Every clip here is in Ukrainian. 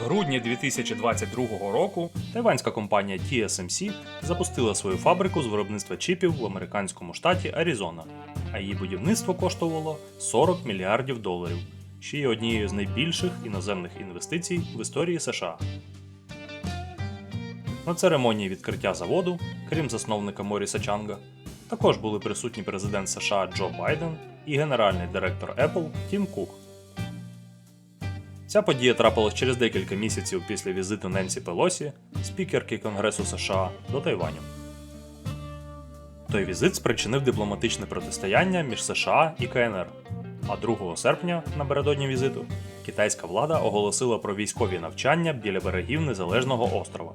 В грудні 2022 року тайванська компанія TSMC запустила свою фабрику з виробництва чіпів в американському штаті Аризона, а її будівництво коштувало 40 мільярдів доларів, що є однією з найбільших іноземних інвестицій в історії США. На церемонії відкриття заводу, крім засновника Моріса Чанга, також були присутні президент США Джо Байден і генеральний директор Apple Тім Кук. Ця подія трапилась через декілька місяців після візиту Ненсі Пелосі, спікерки Конгресу США, до Тайваню. Той візит спричинив дипломатичне протистояння між США і КНР. А 2 серпня, напередодні візиту, китайська влада оголосила про військові навчання біля берегів Незалежного острова.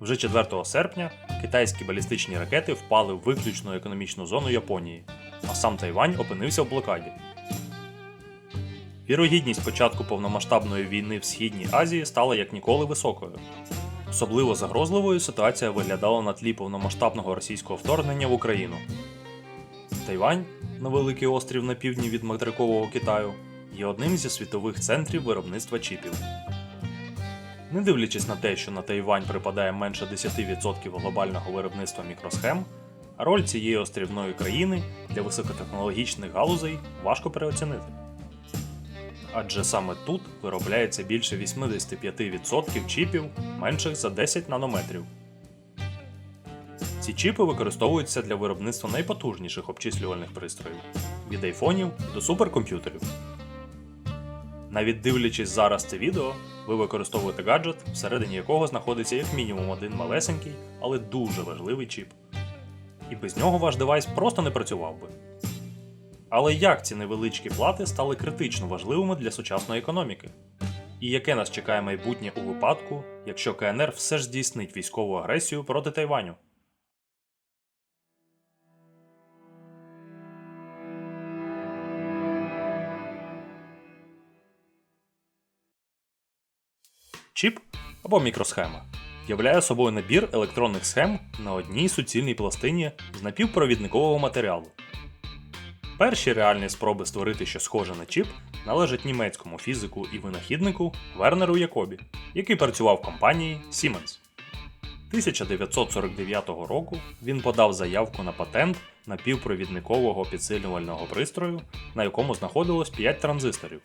Вже 4 серпня китайські балістичні ракети впали в виключну економічну зону Японії, а сам Тайвань опинився в блокаді. Вірогідність початку повномасштабної війни в Східній Азії стала як ніколи високою. Особливо загрозливою ситуація виглядала на тлі повномасштабного російського вторгнення в Україну. Тайвань, невеликий острів на півдні від материкового Китаю, є одним зі світових центрів виробництва чіпів. Не дивлячись на те, що на Тайвань припадає менше 10% глобального виробництва мікросхем, роль цієї острівної країни для високотехнологічних галузей важко переоцінити. Адже саме тут виробляється більше 85% чіпів менших за 10 нанометрів. Ці чіпи використовуються для виробництва найпотужніших обчислювальних пристроїв від айфонів до суперкомп'ютерів. Навіть дивлячись зараз це відео, ви використовуєте гаджет, всередині якого знаходиться як мінімум один малесенький, але дуже важливий чіп. І без нього ваш девайс просто не працював би. Але як ці невеличкі плати стали критично важливими для сучасної економіки? І яке нас чекає майбутнє у випадку, якщо КНР все ж здійснить військову агресію проти Тайваню? Чіп або мікросхема являє собою набір електронних схем на одній суцільній пластині з напівпровідникового матеріалу. Перші реальні спроби створити щось схоже на чіп належать німецькому фізику і винахіднику Вернеру Якобі, який працював в компанії Siemens. 1949 року він подав заявку на патент напівпровідникового підсилювального пристрою, на якому знаходилось 5 транзисторів.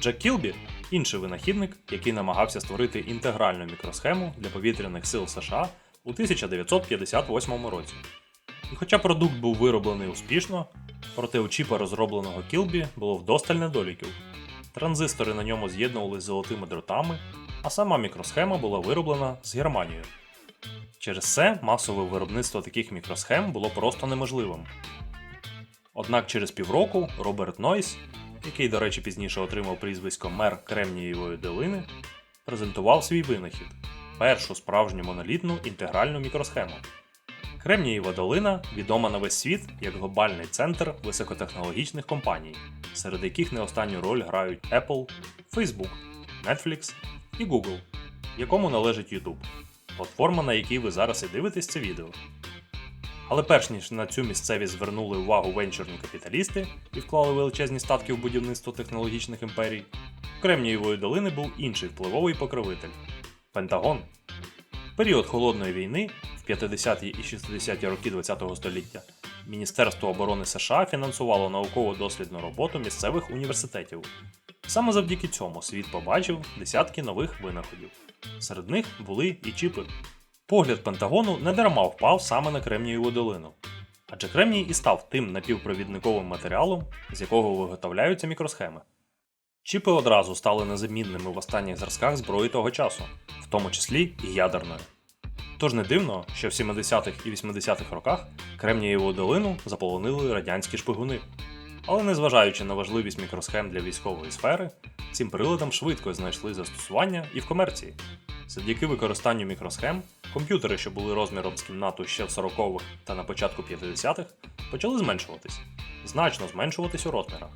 Джек Кілбі інший винахідник, який намагався створити інтегральну мікросхему для повітряних сил США у 1958 році. І хоча продукт був вироблений успішно, проте у чіпа розробленого Кілбі було вдосталь недоліків. Транзистори на ньому з'єднувалися золотими дротами, а сама мікросхема була вироблена з Германією. Через це масове виробництво таких мікросхем було просто неможливим. Однак через півроку Роберт Нойс, який, до речі, пізніше отримав прізвисько мер Кремнієвої долини, презентував свій винахід першу справжню монолітну інтегральну мікросхему. Кремнієва долина відома на весь світ як глобальний центр високотехнологічних компаній, серед яких не останню роль грають Apple, Facebook, Netflix і Google, якому належить YouTube, платформа, на якій ви зараз і дивитесь це відео. Але перш ніж на цю місцевість звернули увагу венчурні капіталісти і вклали величезні статки в будівництво технологічних імперій, у Кремнієвої долини був інший впливовий покровитель Пентагон. Період холодної війни в 50-ті і 60-ті роки ХХ століття Міністерство оборони США фінансувало науково-дослідну роботу місцевих університетів. Саме завдяки цьому світ побачив десятки нових винаходів. Серед них були і чіпи. Погляд Пентагону недарма впав саме на Кремнієву долину. Адже Кремній і став тим напівпровідниковим матеріалом, з якого виготовляються мікросхеми. Чіпи одразу стали незамінними в останніх зразках зброї того часу, в тому числі і ядерної. Тож не дивно, що в 70-х і 80-х роках Кремнієву долину заполонили радянські шпигуни. Але незважаючи на важливість мікросхем для військової сфери, цим приладам швидко знайшли застосування і в комерції. Завдяки використанню мікросхем, комп'ютери, що були розміром з кімнату ще в 40-х та на початку 50-х, почали зменшуватись, значно зменшуватись у розмірах,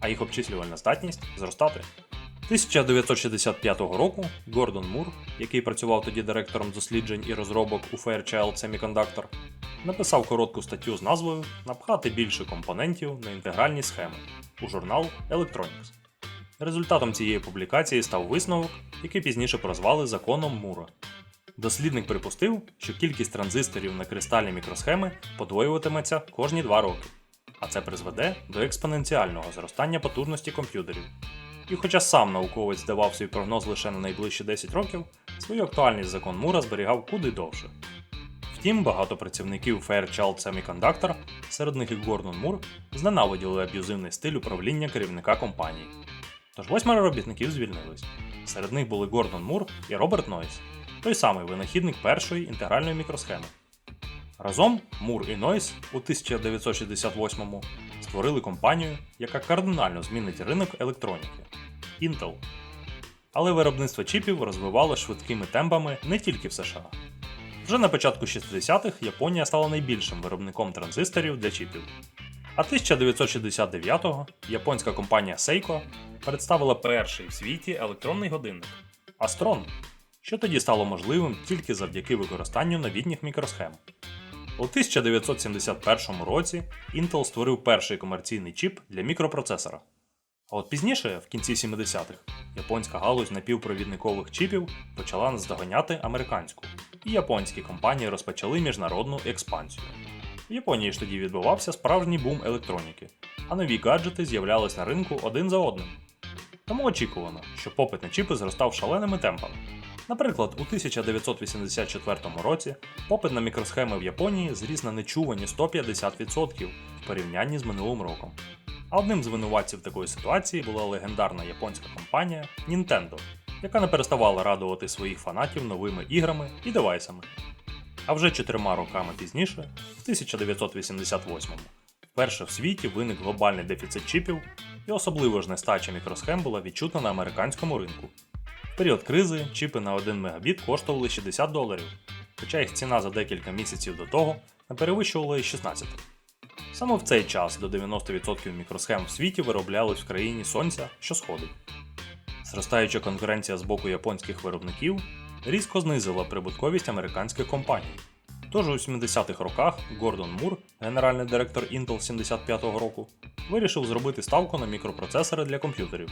а їх обчислювальна здатність зростати. 1965 року Гордон Мур, який працював тоді директором досліджень і розробок у Fairchild Semiconductor, написав коротку статтю з назвою Напхати більше компонентів на інтегральні схеми у журнал Electronics. Результатом цієї публікації став висновок, який пізніше прозвали законом Мура. Дослідник припустив, що кількість транзисторів на кристальні мікросхеми подвоюватиметься кожні 2 роки, а це призведе до експоненціального зростання потужності комп'ютерів. І хоча сам науковець здавав свій прогноз лише на найближчі 10 років, свою актуальність закон Мура зберігав куди довше. Втім, багато працівників Fairchild Semiconductor, серед них і Гордон Мур, зненавиділи аб'юзивний стиль управління керівника компанії. Тож восьмеро робітників звільнились. Серед них були Гордон Мур і Роберт Нойс, той самий винахідник першої інтегральної мікросхеми. Разом Мур і Нойс у 1968-му створили компанію, яка кардинально змінить ринок електроніки Intel. Але виробництво чіпів розвивало швидкими темпами не тільки в США. Вже на початку 60-х Японія стала найбільшим виробником транзисторів для чіпів. А 1969-го японська компанія Seiko представила перший в світі електронний годинник Astron, що тоді стало можливим тільки завдяки використанню новітніх мікросхем. У 1971 році Intel створив перший комерційний чіп для мікропроцесора. А от пізніше, в кінці 70-х, японська галузь напівпровідникових чіпів почала наздоганяти американську, і японські компанії розпочали міжнародну експансію. В Японії ж тоді відбувався справжній бум електроніки, а нові гаджети з'являлись на ринку один за одним. Тому очікувано, що попит на чіпи зростав шаленими темпами. Наприклад, у 1984 році попит на мікросхеми в Японії зріс на нечувані 150% в порівнянні з минулим роком. А одним з винуватців такої ситуації була легендарна японська компанія Nintendo, яка не переставала радувати своїх фанатів новими іграми і девайсами. А вже чотирма роками пізніше, в 1988-му, вперше в світі виник глобальний дефіцит чіпів, і особливо ж нестача мікросхем була відчутна на американському ринку. Період кризи чіпи на 1 мегабіт коштували 60 доларів, хоча їх ціна за декілька місяців до того не перевищувала і 16. Саме в цей час до 90% мікросхем в світі вироблялись в країні сонця, що сходить. Зростаюча конкуренція з боку японських виробників різко знизила прибутковість американських компаній. Тож у 70-х роках Гордон Мур, генеральний директор Intel 75-го року, вирішив зробити ставку на мікропроцесори для комп'ютерів.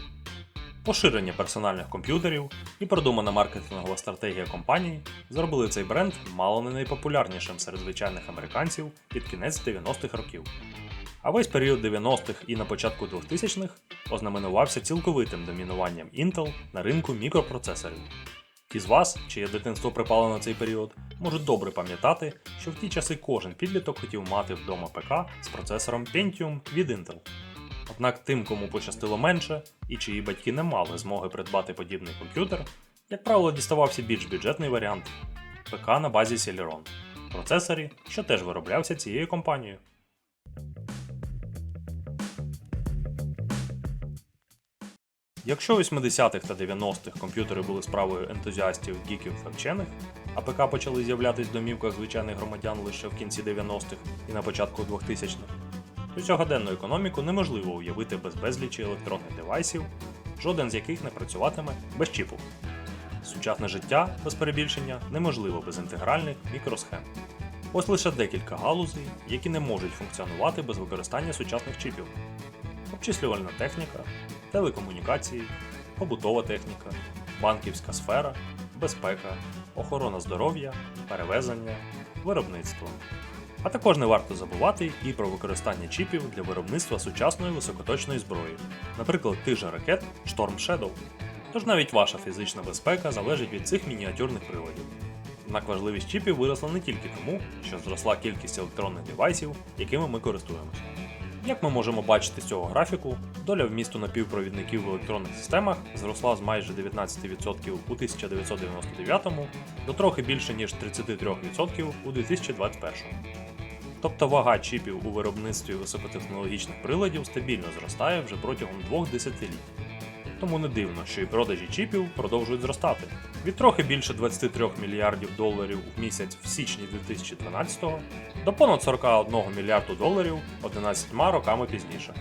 Поширення персональних комп'ютерів і продумана маркетингова стратегія компанії зробили цей бренд мало не найпопулярнішим серед звичайних американців під кінець 90-х років. А весь період 90-х і на початку 2000-х ознаменувався цілковитим домінуванням Intel на ринку мікропроцесорів. Ті з вас, чиє дитинство припало на цей період, можуть добре пам'ятати, що в ті часи кожен підліток хотів мати вдома ПК з процесором Pentium від Intel. Однак тим, кому пощастило менше, і чиї батьки не мали змоги придбати подібний комп'ютер, як правило, діставався більш бюджетний варіант ПК на базі Celeron, процесорі, що теж вироблявся цією компанією. Якщо у 80-х та 90-х комп'ютери були справою ентузіастів, гіків та вчених, а ПК почали з'являтись в домівках звичайних громадян лише в кінці 90-х і на початку 2000-х, то сьогоденну економіку неможливо уявити без безлічі електронних девайсів, жоден з яких не працюватиме без чіпу. Сучасне життя, без перебільшення, неможливо без інтегральних мікросхем. Ось лише декілька галузей, які не можуть функціонувати без використання сучасних чіпів: обчислювальна техніка, телекомунікації, побутова техніка, банківська сфера, безпека, охорона здоров'я, перевезення, виробництво. А також не варто забувати і про використання чіпів для виробництва сучасної високоточної зброї, наприклад, тих же ракет Storm Shadow. Тож навіть ваша фізична безпека залежить від цих мініатюрних приладів. Однак важливість чіпів виросла не тільки тому, що зросла кількість електронних девайсів, якими ми користуємося. Як ми можемо бачити з цього графіку, доля вмісту напівпровідників в електронних системах зросла з майже 19% у 1999 до трохи більше ніж 33% у 2021. Тобто вага чіпів у виробництві високотехнологічних приладів стабільно зростає вже протягом двох десятиліть. Тому не дивно, що і продажі чіпів продовжують зростати від трохи більше 23 мільярдів доларів в місяць в січні 2012 до понад 41 мільярду доларів 11 роками пізніше.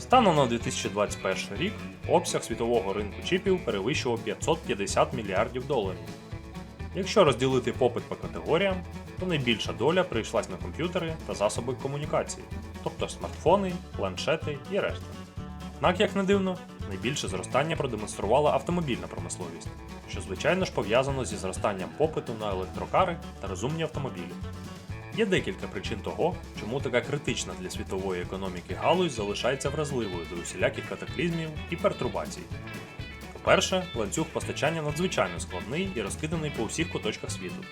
Станом на 2021 рік обсяг світового ринку чіпів перевищував 550 мільярдів доларів. Якщо розділити попит по категоріям, то найбільша доля прийшлась на комп'ютери та засоби комунікації, тобто смартфони, планшети і решта. Однак, як не дивно, найбільше зростання продемонструвала автомобільна промисловість, що звичайно ж пов'язано зі зростанням попиту на електрокари та розумні автомобілі. Є декілька причин того, чому така критична для світової економіки галузь залишається вразливою до усіляких катаклізмів і пертурбацій. По-перше, ланцюг постачання надзвичайно складний і розкиданий по усіх куточках світу.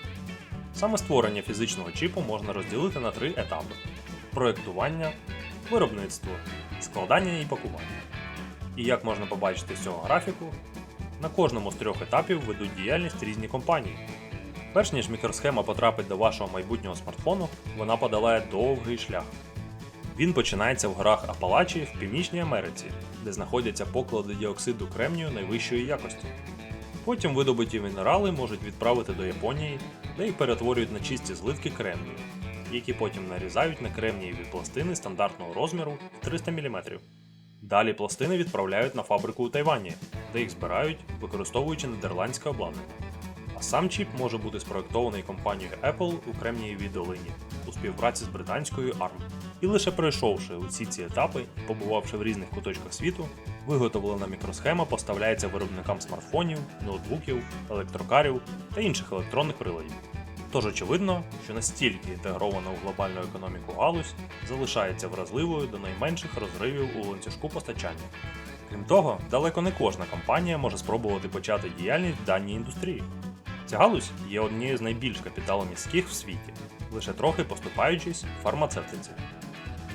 Саме створення фізичного чіпу можна розділити на три етапи: проєктування, виробництво, складання і пакування. І як можна побачити з цього графіку, на кожному з трьох етапів ведуть діяльність різні компанії. Перш ніж мікросхема потрапить до вашого майбутнього смартфону, вона подолає довгий шлях. Він починається в горах Апалачі в Північній Америці, де знаходяться поклади діоксиду кремнію найвищої якості. Потім видобуті мінерали можуть відправити до Японії, де їх перетворюють на чисті зливки кремнію, які потім нарізають на кремнієві пластини стандартного розміру в 300 мм. Далі пластини відправляють на фабрику у Тайвані, де їх збирають, використовуючи нідерландське обладнання. А сам чіп може бути спроєктований компанією Apple у Кремнієвій долині у співпраці з британською ARM. І лише пройшовши усі ці етапи побувавши в різних куточках світу, виготовлена мікросхема поставляється виробникам смартфонів, ноутбуків, електрокарів та інших електронних приладів. Тож очевидно, що настільки інтегрована у глобальну економіку галузь залишається вразливою до найменших розривів у ланцюжку постачання. Крім того, далеко не кожна компанія може спробувати почати діяльність в даній індустрії. Ця галузь є однією з найбільш капіталомістких в світі, лише трохи поступаючись фармацевтиці.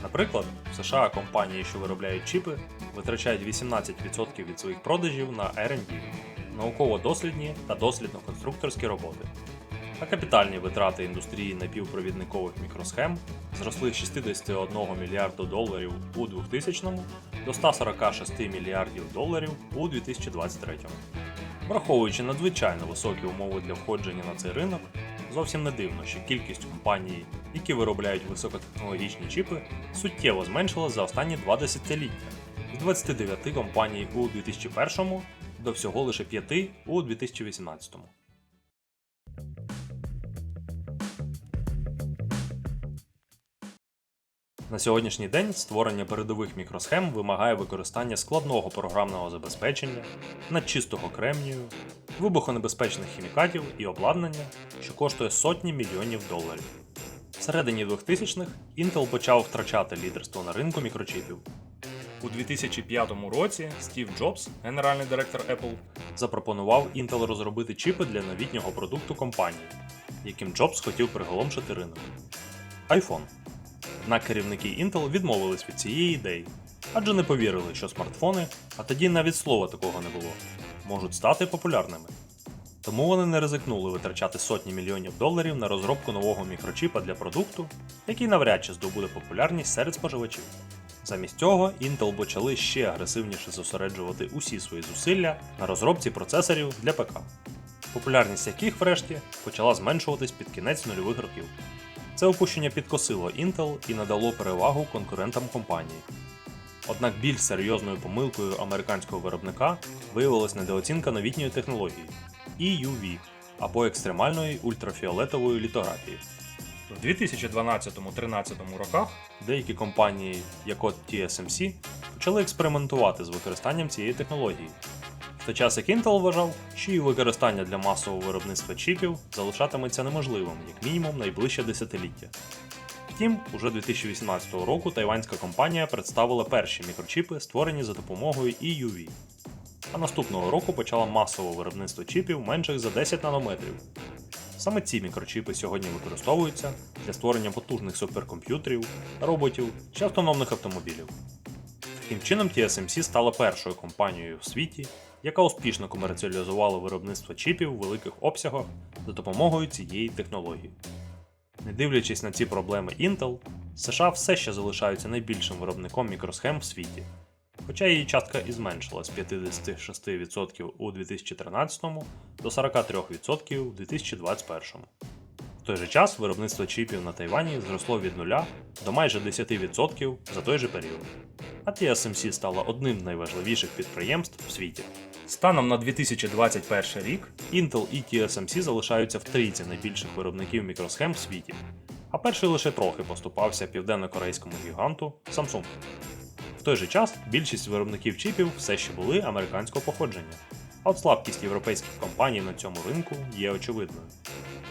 Наприклад, в США компанії, що виробляють чіпи, витрачають 18% від своїх продажів на R&D, науково-дослідні та дослідно-конструкторські роботи. А капітальні витрати індустрії напівпровідникових мікросхем зросли з 61 мільярду доларів у 2000 до 146 мільярдів доларів у 2023. Враховуючи надзвичайно високі умови для входження на цей ринок, зовсім не дивно, що кількість компаній, які виробляють високотехнологічні чіпи, суттєво зменшилась за останні два десятиліття з 29 компаній у 2001 до всього лише 5 у 2018. На сьогоднішній день створення передових мікросхем вимагає використання складного програмного забезпечення, надчистого кремнію, вибухонебезпечних хімікатів і обладнання, що коштує сотні мільйонів доларів. Всередині 2000-х Intel почав втрачати лідерство на ринку мікрочипів. У 2005 році Стів Джобс, генеральний директор Apple, запропонував Intel розробити чіпи для новітнього продукту компанії, яким Джобс хотів приголомшити ринок iPhone. Однак керівники Intel відмовились від цієї ідеї, адже не повірили, що смартфони, а тоді навіть слова такого не було, можуть стати популярними. Тому вони не ризикнули витрачати сотні мільйонів доларів на розробку нового мікрочіпа для продукту, який навряд чи здобуде популярність серед споживачів. Замість цього Intel почали ще агресивніше зосереджувати усі свої зусилля на розробці процесорів для ПК, популярність яких, врешті, почала зменшуватись під кінець нульових років. Це опущення підкосило Intel і надало перевагу конкурентам компанії. Однак більш серйозною помилкою американського виробника виявилась недооцінка новітньої технології EUV або екстремальної ультрафіолетової літографії. В 2012-13 роках деякі компанії, як от TSMC, почали експериментувати з використанням цієї технології. В той час як Intel вважав, що її використання для масового виробництва чіпів залишатиметься неможливим, як мінімум найближче десятиліття. Втім, уже 2018 року тайванська компанія представила перші мікрочіпи, створені за допомогою EUV. А наступного року почала масове виробництво чіпів менших за 10 нанометрів. Саме ці мікрочіпи сьогодні використовуються для створення потужних суперкомп'ютерів, роботів чи автономних автомобілів. Таким чином, TSMC стала першою компанією в світі, яка успішно комерціалізувала виробництво чіпів у великих обсягах за допомогою цієї технології. Не дивлячись на ці проблеми Intel, США все ще залишаються найбільшим виробником мікросхем в світі, хоча її частка і зменшила з 56% у 2013 до 43% у 2021. В той же час виробництво чіпів на Тайвані зросло від 0 до майже 10% за той же період. А TSMC стала одним з найважливіших підприємств в світі. Станом на 2021 рік Intel і TSMC залишаються в трійці найбільших виробників мікросхем в світі, а перший лише трохи поступався південно-корейському гіганту Samsung. В той же час більшість виробників чіпів все ще були американського походження, а от слабкість європейських компаній на цьому ринку є очевидною.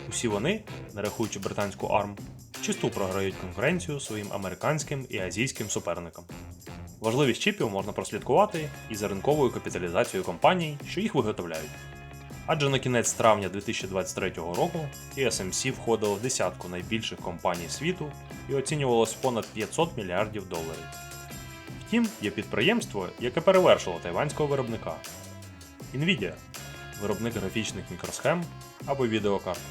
Усі вони, не рахуючи британську ARM, чисту програють конкуренцію своїм американським і азійським суперникам. Важливість чіпів можна прослідкувати і за ринковою капіталізацією компаній, що їх виготовляють. Адже на кінець травня 2023 року TSMC входило в десятку найбільших компаній світу і оцінювалось понад 500 мільярдів доларів. Втім, є підприємство, яке перевершило тайванського виробника Nvidia, виробник графічних мікросхем або відеокарт,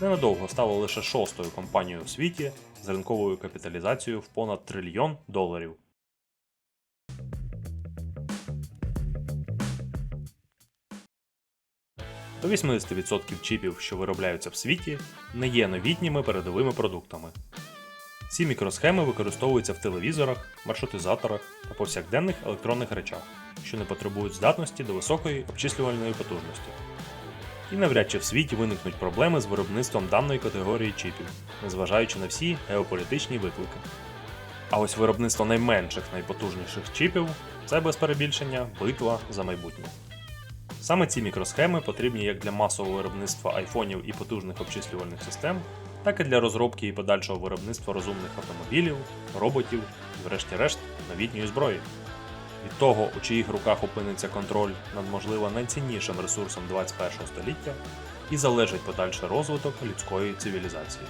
ненадовго стало лише шостою компанією у світі з ринковою капіталізацією в понад трильйон доларів. До 80% чіпів, що виробляються в світі, не є новітніми передовими продуктами. Ці мікросхеми використовуються в телевізорах, маршрутизаторах та повсякденних електронних речах, що не потребують здатності до високої обчислювальної потужності. І навряд чи в світі виникнуть проблеми з виробництвом даної категорії чіпів, незважаючи на всі геополітичні виклики. А ось виробництво найменших найпотужніших чіпів це без перебільшення битва за майбутнє. Саме ці мікросхеми потрібні як для масового виробництва айфонів і потужних обчислювальних систем, так і для розробки і подальшого виробництва розумних автомобілів, роботів і, врешті-решт, новітньої зброї. Від того, у чиїх руках опиниться контроль над можливо найціннішим ресурсом 21 століття, і залежить подальший розвиток людської цивілізації.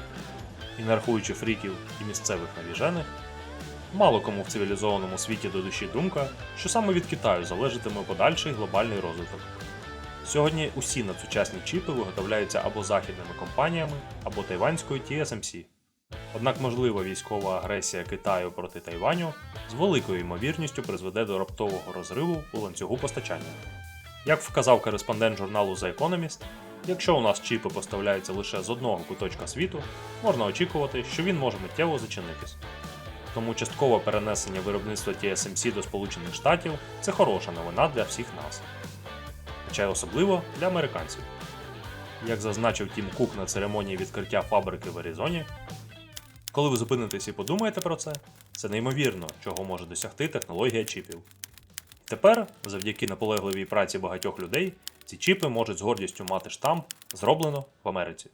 І не рахуючи фріків і місцевих навіжених, мало кому в цивілізованому світі до душі думка, що саме від Китаю залежатиме подальший глобальний розвиток. Сьогодні усі надсучасні чіпи виготовляються або західними компаніями, або тайванською TSMC. Однак можлива військова агресія Китаю проти Тайваню з великою ймовірністю призведе до раптового розриву у ланцюгу постачання. Як вказав кореспондент журналу The Economist, якщо у нас чіпи поставляються лише з одного куточка світу, можна очікувати, що він може миттєво зачинитись. Тому часткове перенесення виробництва TSMC до Сполучених Штатів це хороша новина для всіх нас хоча й особливо для американців. Як зазначив Тім Кук на церемонії відкриття фабрики в Аризоні, коли ви зупинитесь і подумаєте про це, це неймовірно, чого може досягти технологія чіпів. Тепер, завдяки наполегливій праці багатьох людей, ці чіпи можуть з гордістю мати штамп зроблено в Америці.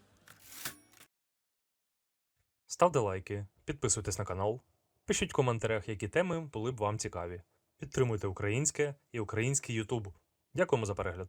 Ставте лайки, підписуйтесь на канал, пишіть в коментарях, які теми були б вам цікаві. Підтримуйте українське і український YouTube. Дякуємо за перегляд.